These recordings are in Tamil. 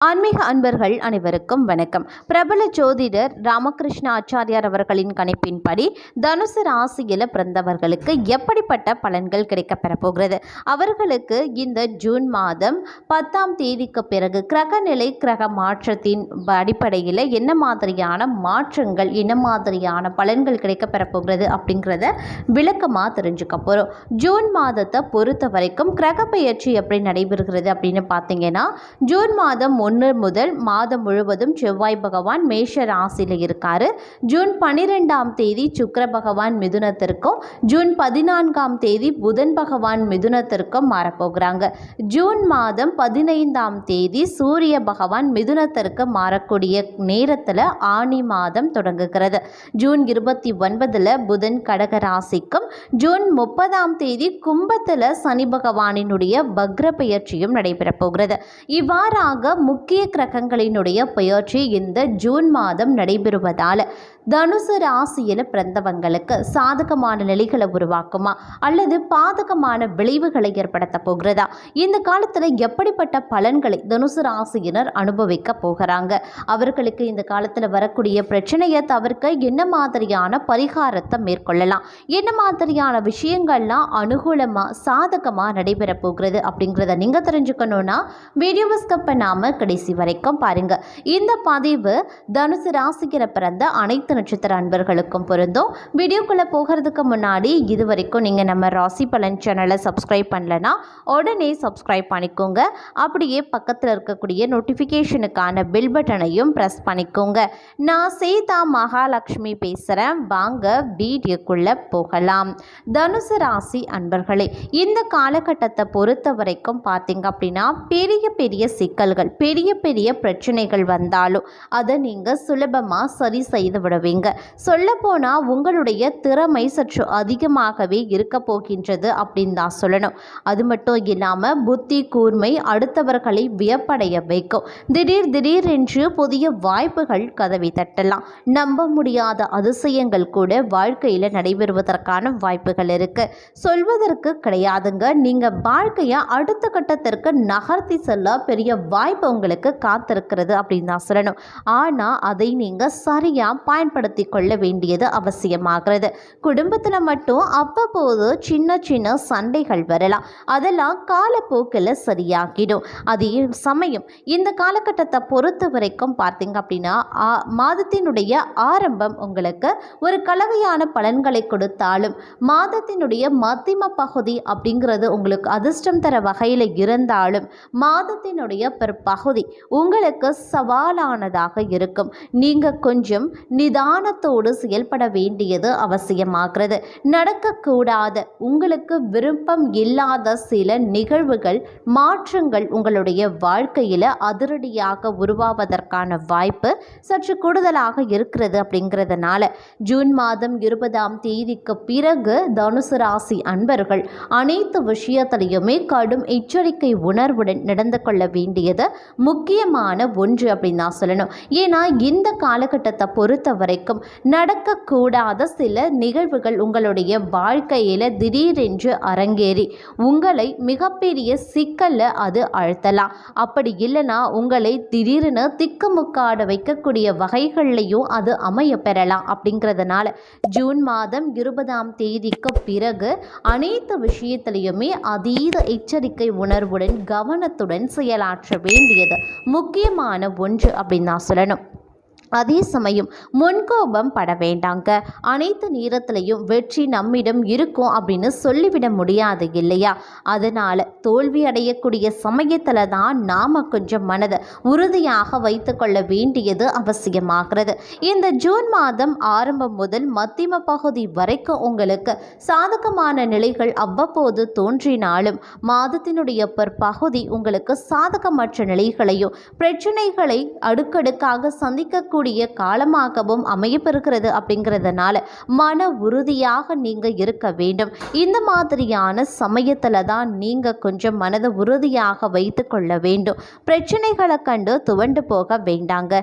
ஆன்மீக அன்பர்கள் அனைவருக்கும் வணக்கம். பிரபல ஜோதிடர் ராமகிருஷ்ண ஆச்சாரியார் அவர்களின் கணிப்பின்படி தனுசு ராசியில் பிறந்தவர்களுக்கு எப்படிப்பட்ட பலன்கள் கிடைக்கப்பெற பெறப்போகிறது அவர்களுக்கு இந்த ஜூன் மாதம் பத்தாம் தேதிக்கு பிறகு கிரகநிலை கிரக மாற்றத்தின் அடிப்படையில் என்ன மாதிரியான மாற்றங்கள் என்ன மாதிரியான பலன்கள் கிடைக்கப்பெற பெறப்போகிறது அப்படிங்கிறத விளக்கமாக தெரிஞ்சுக்க போகிறோம் ஜூன் மாதத்தை பொறுத்த வரைக்கும் கிரக பயிற்சி எப்படி நடைபெறுகிறது அப்படின்னு பார்த்தீங்கன்னா ஜூன் மாதம் ஒன்று முதல் மாதம் முழுவதும் செவ்வாய் பகவான் மேஷ ராசியில் இருக்கார். ஜூன் பன்னிரெண்டாம் தேதி சுக்கர பகவான் மிதுனத்திற்கும் ஜூன் பதினான்காம் தேதி புதன் பகவான் மிதுனத்திற்கும் மாறப்போகிறாங்க. ஜூன் மாதம் பதினைந்தாம் தேதி சூரிய பகவான் மிதுனத்திற்கு மாறக்கூடிய நேரத்தில் ஆணி மாதம் தொடங்குகிறது. ஜூன் இருபத்தி ஒன்பதில் புதன் கடக ராசிக்கும் ஜூன் முப்பதாம் தேதி கும்பத்தில் சனி பகவானினுடைய வக்ர பெயர்ச்சியும் நடைபெறப் போகிறது இவ்வாறாக முக்கிய முக்கிய கிரகங்களினுடைய பெயர்ச்சி இந்த ஜூன் மாதம் நடைபெறுவதால் தனுசு ராசியில் பிறந்தவங்களுக்கு சாதகமான நிலைகளை உருவாக்குமா அல்லது பாதகமான விளைவுகளை ஏற்படுத்த போகிறதா? இந்த காலத்தில் எப்படிப்பட்ட பலன்களை தனுசு ராசியினர் அனுபவிக்க போகிறாங்க? அவர்களுக்கு இந்த காலத்தில் வரக்கூடிய பிரச்சனையை தவிர்க்க என்ன மாதிரியான பரிகாரத்தை மேற்கொள்ளலாம்? என்ன மாதிரியான விஷயங்கள்லாம் அனுகூலமாக சாதகமாக நடைபெற போகிறது அப்படிங்கிறத நீங்கள் தெரிஞ்சுக்கணுன்னா வீடியோவை ஸ்கிப் பண்ணாமல் கடைசி வரைக்கும் பாருங்கள் இந்த பதிவு தனுசு ராசிக்கிற பிறந்த அனைத்து நட்சத்திர அன்பர்களுக்கும் பொருந்தும். வீடியோக்குள்ளே போகிறதுக்கு முன்னாடி இது வரைக்கும் நீங்கள் நம்ம ராசி பலன் சேனலை சப்ஸ்கிரைப் பண்ணலனா உடனே சப்ஸ்கிரைப் பண்ணிக்கோங்க. அப்படியே பக்கத்தில் இருக்கக்கூடிய நோட்டிஃபிகேஷனுக்கான பில் பட்டனையும் ப்ரெஸ் பண்ணிக்கோங்க. நான் சீதா மகாலட்சுமி பேசுகிறேன் வாங்க வீடியோக்குள்ளே போகலாம். தனுசு ராசி அன்பர்களே இந்த காலகட்டத்தை பொறுத்த வரைக்கும் பார்த்தீங்க அப்படின்னா பெரிய பெரிய சிக்கல்கள் பெரிய பெரிய பிரச்சனைகள் வந்தாலும் அதை நீங்கள் சுலபமாக சரி செய்து விடுவீங்க. சொல்லப்போனால் உங்களுடைய திறமை சற்று அதிகமாகவே இருக்க போகின்றது அப்படின்னு தான் சொல்லணும். அது மட்டும் இல்லாமல் புத்தி கூர்மை அடுத்தவர்களை வியப்படைய வைக்கும். திடீர் திடீரென்று புதிய வாய்ப்புகள் கதவை தட்டலாம். நம்ப முடியாத அதிசயங்கள் கூட வாழ்க்கையில் நடைபெறுவதற்கான வாய்ப்புகள் இருக்குது சொல்வதற்கு கிடையாதுங்க. நீங்கள் வாழ்க்கையை அடுத்த கட்டத்திற்கு நகர்த்தி செல்ல பெரிய வாய்ப்பு உங்களுக்கு காத்திருக்கிறது அப்படின்னு தான் சொல்லணும். ஆனால் அதை நீங்கள் சரியாக பயன்படுத்தி கொள்ள வேண்டியது அவசியமாகிறது. குடும்பத்தில் மட்டும் அவ்வப்போது சின்ன சின்ன சண்டைகள் வரலாம். அதெல்லாம் காலப்போக்கில் சரியாகிடும். அதே சமயம் இந்த காலகட்டத்தை பொறுத்த வரைக்கும் பார்த்தீங்க அப்படின்னா ஆ- மாதத்தினுடைய ஆரம்பம் உங்களுக்கு ஒரு கலவையான பலன்களை கொடுத்தாலும் மாதத்தினுடைய மத்திம பகுதி அப்படிங்கிறது உங்களுக்கு அதிர்ஷ்டம் தர வகையில் இருந்தாலும் மாதத்தினுடைய பிற்பகுதி உங்களுக்கு சவாலானதாக இருக்கும். நீங்கள் கொஞ்சம் நிதானத்தோடு செயல்பட வேண்டியது அவசியமாகிறது. நடக்கக்கூடாத. உங்களுக்கு விருப்பம் இல்லாத சில நிகழ்வுகள் மாற்றங்கள் உங்களுடைய வாழ்க்கையில் அதிரடியாக உருவாவதற்கான வாய்ப்பு சற்று கூடுதலாக இருக்கிறது அப்படிங்கிறதுனால ஜூன் மாதம் இருபதாம் தேதிக்கு பிறகு தனுசு ராசி அன்பர்கள் அனைத்து விஷயத்திலையுமே கடும் எச்சரிக்கை உணர்வுடன் நடந்து கொள்ள வேண்டியது முக்கியமான ஒன்று அப்படின்னு நான் சொல்லணும். ஏன்னா இந்த காலகட்டத்தை பொறுத்த வரைக்கும் நடக்கக்கூடாத சில நிகழ்வுகள் உங்களுடைய வாழ்க்கையில் திடீரென்று அரங்கேறி உங்களை மிகப்பெரிய சிக்கலில் அது அழுத்தலாம். அப்படி இல்லைன்னா உங்களை திடீர்னு திக்குமுக்காட வைக்கக்கூடிய வகைகள்லையும் அது அமைய பெறலாம் அப்படிங்கிறதுனால ஜூன் மாதம் இருபதாம் தேதிக்கு பிறகு அனைத்து விஷயத்திலையுமே அதீத எச்சரிக்கை உணர்வுடன் கவனத்துடன் செயலாற்ற வேண்டியது. முக்கியமான ஒன்று அப்படின்னு நான் சொல்லணும். அதே சமயம் முன்கோபம் பட வேண்டாங்க. அனைத்து நேரத்திலையும் வெற்றி நம்மிடம் இருக்கும் அப்படின்னு சொல்லிவிட முடியாது இல்லையா? அதனால் தோல்வி அடையக்கூடிய சமயத்தில் தான் நாம் கொஞ்சம் மனதை உறுதியாக வைத்துக்கொள்ள வேண்டியது அவசியமாகிறது. இந்த ஜூன் மாதம் ஆரம்பம் முதல் மத்தியம பகுதி வரைக்கும் உங்களுக்கு சாதகமான நிலைகள் அவ்வப்போது தோன்றினாலும் மாதத்தினுடைய பகுதி உங்களுக்கு சாதகமற்ற நிலைகளையும் பிரச்சனைகளை அடுக்கடுக்காக சந்திக்கக்கூடிய இருக்கக்கூடிய காலமாகவும் அமையப்பெறுகிறது அப்படிங்கிறதுனால மன உறுதியாக நீங்கள் இருக்க வேண்டும். இந்த மாதிரியான சமயத்தில் தான் நீங்கள் கொஞ்சம் மனதை உறுதியாக வைத்து கொள்ள வேண்டும். பிரச்சனைகளை கண்டு துவண்டு போக வேண்டாங்க.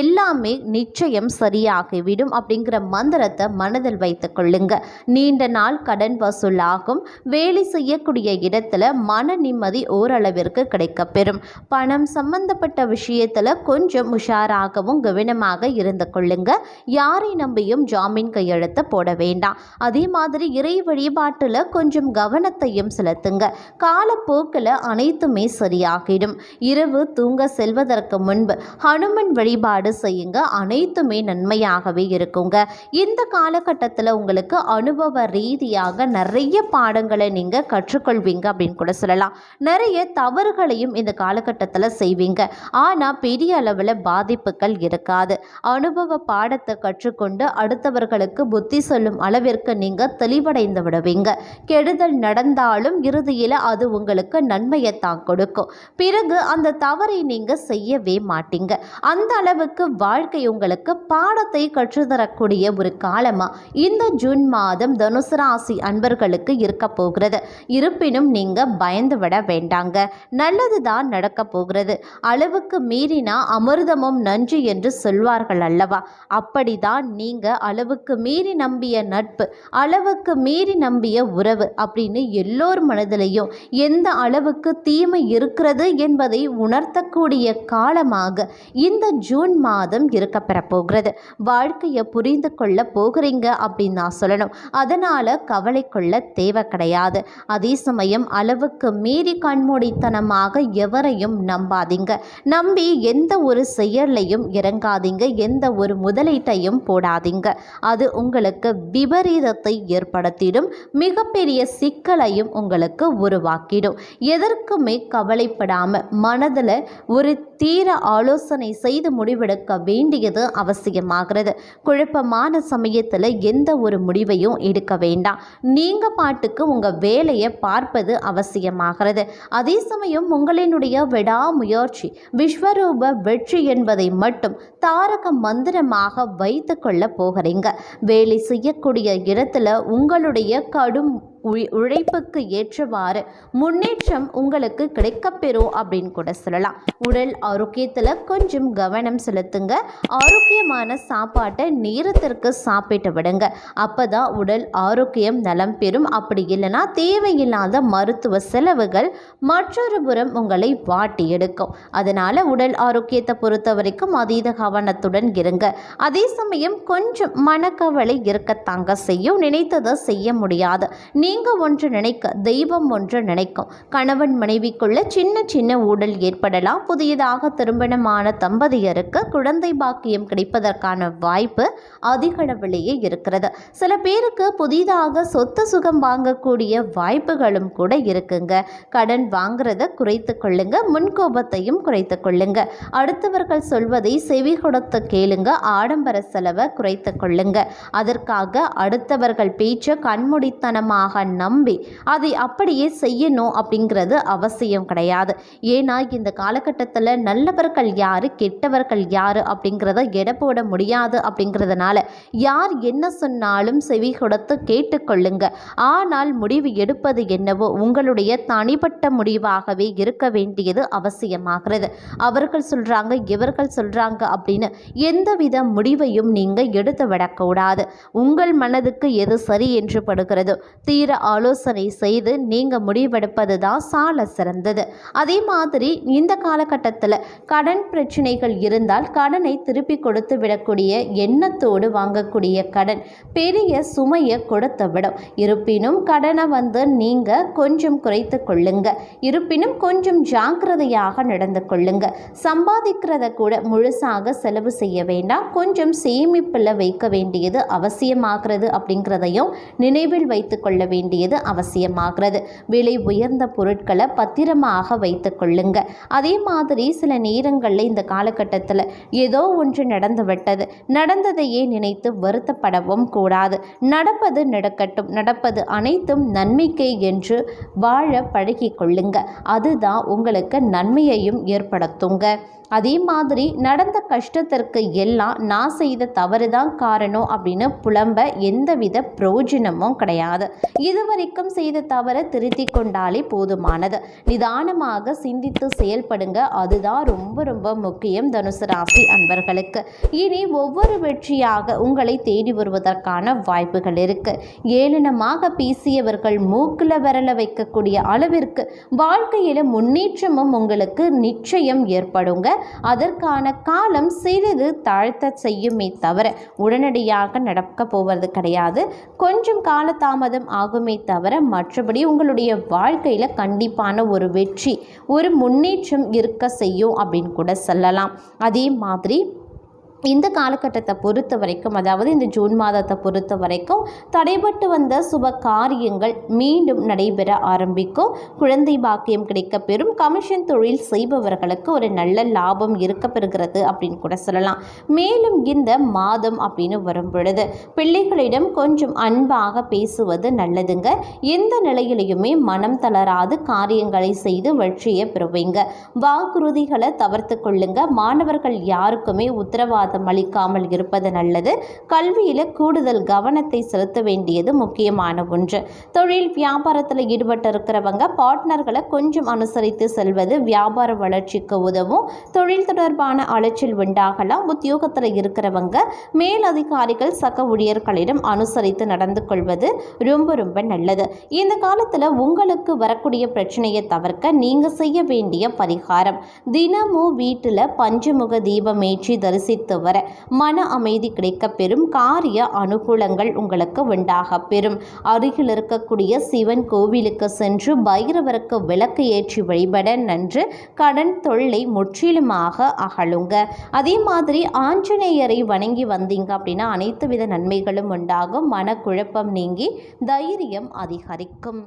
எல்லாமே நிச்சயம் சரியாகிவிடும் அப்படிங்கிற மந்திரத்தை மனதில் வைத்து கொள்ளுங்க. நீண்ட நாள் கடன் வசூலாகும். வேலை செய்யக்கூடிய இடத்துல மன நிம்மதி ஓரளவிற்கு கிடைக்கப்பெறும். பணம் சம்பந்தப்பட்ட விஷயத்தில் கொஞ்சம் உஷாராகவும் கவனமாக இருந்து கொள்ளுங்க. யாரை நம்பியும் ஜாமீன் கையெழுத்து போட வேண்டாம். அதே மாதிரி இறை வழிபாட்டில் கொஞ்சம் கவனத்தையும் செலுத்துங்க. காலப்போக்கில் அனைத்துமே சரியாகிடும். இரவு தூங்க செல்வதற்கு முன்பு ஹனுமன் வழிபாடு செய்யுங்க. அனைத்துமே நன்மையாகவே இருக்குங்க. இந்த காலகட்டத்தில் உங்களுக்கு அனுபவ ரீதியாக நிறைய பாடங்களை நீங்கள் கற்றுக்கொள்வீங்க அப்படின்னு கூட சொல்லலாம். நிறைய தவறுகளையும் இந்த காலகட்டத்தில் செய்வீங்க. ஆனால் பெரிய அளவில் பாதிப்புகள் இருக்காது. அனுபவ பாடத்தை கற்றுக்கொண்டு அடுத்தவர்களுக்கு புத்தி சொல்லும் அளவிற்கு நீங்கள் தெளிவடைந்து விடுவீங்க. கெடுதல் நடந்தாலும் இறுதியில் அது உங்களுக்கு நன்மையை தான் கொடுக்கும். பிறகு அந்த தவறை நீங்கள் செய்யவே மாட்டீங்க. அந்த அளவுக்கு வாழ்க்கை உங்களுக்கு பாடத்தை கற்றுத்தரக்கூடிய ஒரு காலமாக இந்த ஜூன் மாதம் தனுசு ராசி அன்பர்களுக்கு இருக்க போகிறது. இருப்பினும் நீங்கள் பயந்து விட வேண்டாங்க. நல்லது தான் நடக்க போகிறது. அளவுக்கு மீறினா அமிர்தமும் நன்றி என்று சொல்வார்கள் அல்லவா? அப்படிதான் நீங்கள் அளவுக்கு மீறி நம்பிய நட்பு அளவுக்கு மீறி நம்பிய உறவு அப்படின்னு எல்லோர் மனதிலையும் எந்த அளவுக்கு தீமை இருக்கிறது என்பதை உணர்த்தக்கூடிய காலமாக இந்த ஜூன் மாதம் இருக்க பெறப்போகிறது வாழ்க்கையை புரிந்து கொள்ள போகிறீங்க அப்படின்னு நான் சொல்லணும். அதனால் கவலை கொள்ள தேவை கிடையாது. அதே சமயம் அளவுக்கு மீறி கண்மூடித்தனமாக எவரையும் நம்பாதீங்க. நம்பி எந்த ஒரு செயலையும் இறங்காதீங்க. எந்த ஒரு முதலீட்டையும் போடாதீங்க. அது உங்களுக்கு விபரீதத்தை ஏற்படுத்திடும். மிகப்பெரிய சிக்கலையும் உங்களுக்கு உருவாக்கிடும். எதற்குமே கவலைப்படாமல் மனதில் ஒரு தீர ஆலோசனை செய்து முடிவெடுக்க வேண்டியது அவசியமாகிறது. குழப்பமான சமயத்தில் எந்த ஒரு முடிவையும் எடுக்க வேண்டாம். நீங்கள் பாட்டுக்கு உங்கள் வேலையை பார்ப்பது அவசியமாகிறது. அதே சமயம் உங்களினுடைய விடாமுயற்சி விஸ்வரூப வெற்றி என்பதை மட்டும் தாரக மந்திரமாக வைத்து கொள்ள போகிறீங்க. வேலை செய்யக்கூடிய இடத்துல உங்களுடைய கடும் உழைப்புக்கு ஏற்றவாறு முன்னேற்றம் உங்களுக்கு கிடைக்கப்பெறும் அப்படின்னு கூட சொல்லலாம். உடல் ஆரோக்கியத்தில் கொஞ்சம் கவனம் செலுத்துங்க. ஆரோக்கியமான சாப்பாட்டை நேரத்திற்கு சாப்பிட்டு விடுங்க. அப்போ தான் உடல் ஆரோக்கியம் நலம் பெறும். அப்படி இல்லைன்னா தேவையில்லாத மருத்துவ செலவுகள் மற்றொரு புறம் உங்களை வாட்டி எடுக்கும். அதனால் உடல் ஆரோக்கியத்தை பொறுத்த வரைக்கும் அதீத கவனத்துடன் இருங்க. அதே சமயம் கொஞ்சம் மனக்கவலை இருக்கத்தாங்க செய்யும். நினைத்ததை செய்ய முடியாது. நீ நீங்கள் ஒன்று நினைக்க தெய்வம் ஒன்று நினைக்கும். கணவன் மனைவிக்குள்ள சின்ன சின்ன ஊழல் ஏற்படலாம். புதியதாக திருமணமான தம்பதியருக்கு குழந்தை பாக்கியம் கிடைப்பதற்கான வாய்ப்பு அதிக அளவிலேயே இருக்கிறது. சில பேருக்கு புதிதாக சொத்து சுகம் வாங்கக்கூடிய வாய்ப்புகளும் கூட இருக்குங்க. கடன் வாங்குறத குறைத்து கொள்ளுங்க. முன்கோபத்தையும் குறைத்து கொள்ளுங்க. அடுத்தவர்கள் சொல்வதை செவி கொடுத்து கேளுங்க. ஆடம்பர செலவை குறைத்து கொள்ளுங்க. அதற்காக அடுத்தவர்கள் பேச்ச கண்மூடித்தனமாக நம்பி அதை அப்படியே செய்யணும் அப்படிங்கிறது அவசியம் கிடையாது. ஏன்னா இந்த காலகட்டத்தில் நல்லவர்கள் யார் கெட்டவர்கள் யார் அப்படிங்கிறத எடை போட முடியாது அப்படிங்கிறதுனால யார் என்ன சொன்னாலும் செவி கொடுத்து கேட்டுக்கொள்ளுங்க. ஆனால் முடிவு எடுப்பது என்னவோ உங்களுடைய தனிப்பட்ட முடிவாகவே இருக்க வேண்டியது அவசியமாகிறது. அவர்கள் சொல்கிறாங்க இவர்கள் சொல்கிறாங்க அப்படின்னு எந்தவித முடிவையும் நீங்கள் எடுத்து விடக்கூடாது. உங்கள் மனதுக்கு எது சரி என்று படுகிறதோ தீர ஆலோசனை செய்து நீங்கள் முடிவெடுப்பது தான் சால சிறந்தது. அதே மாதிரி இந்த காலகட்டத்தில் கடன் பிரச்சனைகள் இருந்தால் கடனை திருப்பி கொடுத்து விடக்கூடிய எண்ணத்தோடு வாங்கக்கூடிய கடன் பெரிய சுமையை கொடுத்து விடும். இருப்பினும் கடனை வந்து நீங்கள் கொஞ்சம் குறைத்து கொள்ளுங்க. இருப்பினும் கொஞ்சம் ஜாக்கிரதையாக நடந்து கொள்ளுங்க. சம்பாதிக்கிறத கூட முழுசாக செலவு செய்ய வேண்டாம். கொஞ்சம் சேமிப்பில் வைக்க வேண்டியது அவசியமாகிறது அப்படிங்கிறதையும் நினைவில் வைத்து கொள்ள வேண்டியது அவசியமாகிறது. விலை உயர்ந்த பொருட்களை பத்திரமாக வைத்து கொள்ளுங்க. அதே மாதிரி சில நேரங்களில் இந்த காலகட்டத்தில் ஏதோ ஒன்று நடந்து விட்டது நடந்ததையே நினைத்து வருத்தப்படவும் கூடாது. நடப்பது நடக்கட்டும். நடப்பது அனைத்தும் நன்மைக்கே என்று வாழ பழகி கொள்ளுங்க. அதுதான் உங்களுக்கு நன்மையையும் ஏற்படுத்துங்க. அதே மாதிரி நடந்த கஷ்டத்திற்கு எல்லாம் நான் செய்த தவறு தான் காரணம் அப்படின்னு புலம்ப எந்தவித பிரயோஜனமும் கிடையாது. இதுவரைக்கும் செய்த தவறை திருத்தி கொண்டாலே போதுமானது. நிதானமாக சிந்தித்து செயல்படுங்க. அதுதான் ரொம்ப ரொம்ப முக்கியம் தனுசு ராசி அன்பர்களுக்கு. இனி ஒவ்வொரு வெற்றியாக உங்களை தேடி வருவதற்கான வாய்ப்புகள் இருக்கு. ஏளனமாக பேசியவர்கள் மூக்கில் விரல வைக்கக்கூடிய அளவிற்கு வாழ்க்கையில் முன்னேற்றமும் உங்களுக்கு நிச்சயம் ஏற்படுங்க. அதற்கான காலம் சிறிது தாழ்த்த செய்யுமே தவிர உடனடியாக நடக்க போவது கிடையாது. கொஞ்சம் காலதாமதம் ஆகுமே தவிர மற்றபடி உங்களுடைய வாழ்க்கையில் கண்டிப்பான ஒரு வெற்றி ஒரு முன்னேற்றம் இருக்க செய்யும் அப்படின்னு கூட சொல்லலாம். அதே மாதிரி இந்த காலகட்டத்தை பொறுத்த வரைக்கும் அதாவது இந்த ஜூன் மாதத்தை பொறுத்த வரைக்கும் தடைபட்டு வந்த சுப காரியங்கள் மீண்டும் நடைபெற ஆரம்பிக்கும். குழந்தை பாக்கியம் கிடைக்க பெறும் கமிஷன் தொழில் செய்பவர்களுக்கு ஒரு நல்ல லாபம் இருக்க பெறுகிறது அப்படின்னு கூட சொல்லலாம். மேலும் இந்த மாதம் அப்படின்னு வரும் பொழுது பிள்ளைகளிடம் கொஞ்சம் அன்பாக பேசுவது நல்லதுங்க. எந்த நிலையிலையுமே மனம் தளராது காரியங்களை செய்து வெற்றியை பெறுவீங்க. வாக்குறுதிகளை தவிர்த்து கொள்ளுங்க. மாணவர்கள் யாருக்குமே உத்தரவாதம் அளிக்காமல் இருப்பது நல்லது. கல்வியில் கூடுதல் கவனத்தை செலுத்த வேண்டியது முக்கியமான ஒன்று. தொழில் வியாபாரத்தில் ஈடுபட்டு இருக்கிறவங்க பார்ட்னர்களை கொஞ்சம் அனுசரித்து செல்வது வியாபார வளர்ச்சிக்கு உதவும். தொழில் தொடர்பான அலைச்சல் உண்டாகலாம். உத்தியோகத்தில் இருக்கிறவங்க மேலதிகாரிகள் சக ஊழியர்களிடம் அனுசரித்து நடந்து கொள்வது ரொம்ப ரொம்ப நல்லது. இந்த காலத்தில் உங்களுக்கு வரக்கூடிய பிரச்சனையை தவிர்க்க நீங்கள் செய்ய வேண்டிய பரிகாரம். தினமும் வீட்டில் பஞ்சமுக தீபம் ஏற்றி தரிசித்து வர மன அமைதி கிடைக்க பெறும். காரிய அனுகூலங்கள் உங்களுக்கு உண்டாக பெறும். அருகில் இருக்கக்கூடிய சிவன் கோவிலுக்கு சென்று பைரவருக்கு விளக்கு ஏற்றி வழிபட நன்று. கடன் தொல்லை முற்றிலுமாக அகலுங்க. அதே மாதிரி ஆஞ்சநேயரை வணங்கி வந்தீங்க அப்படின்னா அனைத்து வித நன்மைகளும் உண்டாகும். மனக்குழப்பம் நீங்கி தைரியம் அதிகரிக்கும்.